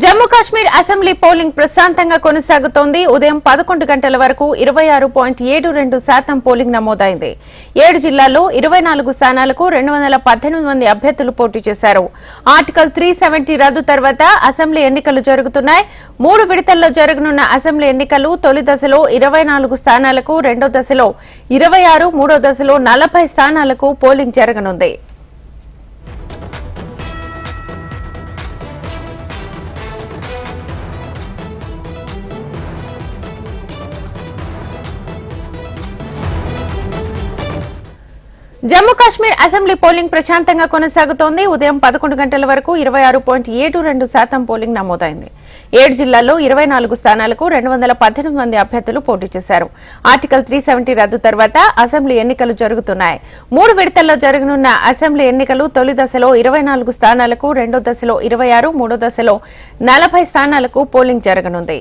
Jammu Kashmir assembly polling ప్రశాంతంగా కొనసాగుతోంది. ఉదయం పదకొండు గంటల వరకు ఇరవై ఆరు పాయింట్ ఏడు రెండు శాతం పోలింగ్ నమోదైంది. ఏడు జిల్లాల్లో ఇరవై నాలుగు స్థానాలకు రెండు వందల పద్దెనిమిది మంది అభ్యర్థులు పోటీ చేశారు. ఆర్టికల్ త్రీ సెవెంటీ రద్దు తర్వాత అసెంబ్లీ ఎన్నికలు జరుగుతున్నాయి. మూడు విడతల్లో జరగనున్న అసెంబ్లీ ఎన్నికలు తొలి దశలో ఇరవై నాలుగు స్థానాలకు రెండో దశలో ఇరవై ఆరు మూడో దశలో నలభై స్థానాలకు పోలింగ్ జరగనుంది. జమ్మూ కాశ్మీర్ అసెంబ్లీ పోలింగ్ ప్రశాంతంగా కొనసాగుతోంది. ఉదయం పదకొండు గంటల వరకు ఇరవై ఆరు పాయింట్ ఏడు రెండు శాతం పోలింగ్ నమోదైంది. ఏడు జిల్లాల్లో ఇరవై నాలుగు స్థానాలకు రెండు వందల పద్దెనిమిది మంది అభ్యర్థులు పోటీ చేశారు. ఆర్టికల్ త్రీ సెవెంటీ రద్దు తర్వాత అసెంబ్లీ ఎన్నికలు జరుగుతున్నాయి. మూడు విడతల్లో జరగనున్న అసెంబ్లీ ఎన్నికలు తొలి దశలో ఇరవై నాలుగు స్థానాలకు రెండో దశలో ఇరవై ఆరు మూడో దశలో నలభై స్థానాలకు పోలింగ్ జరగనుంది.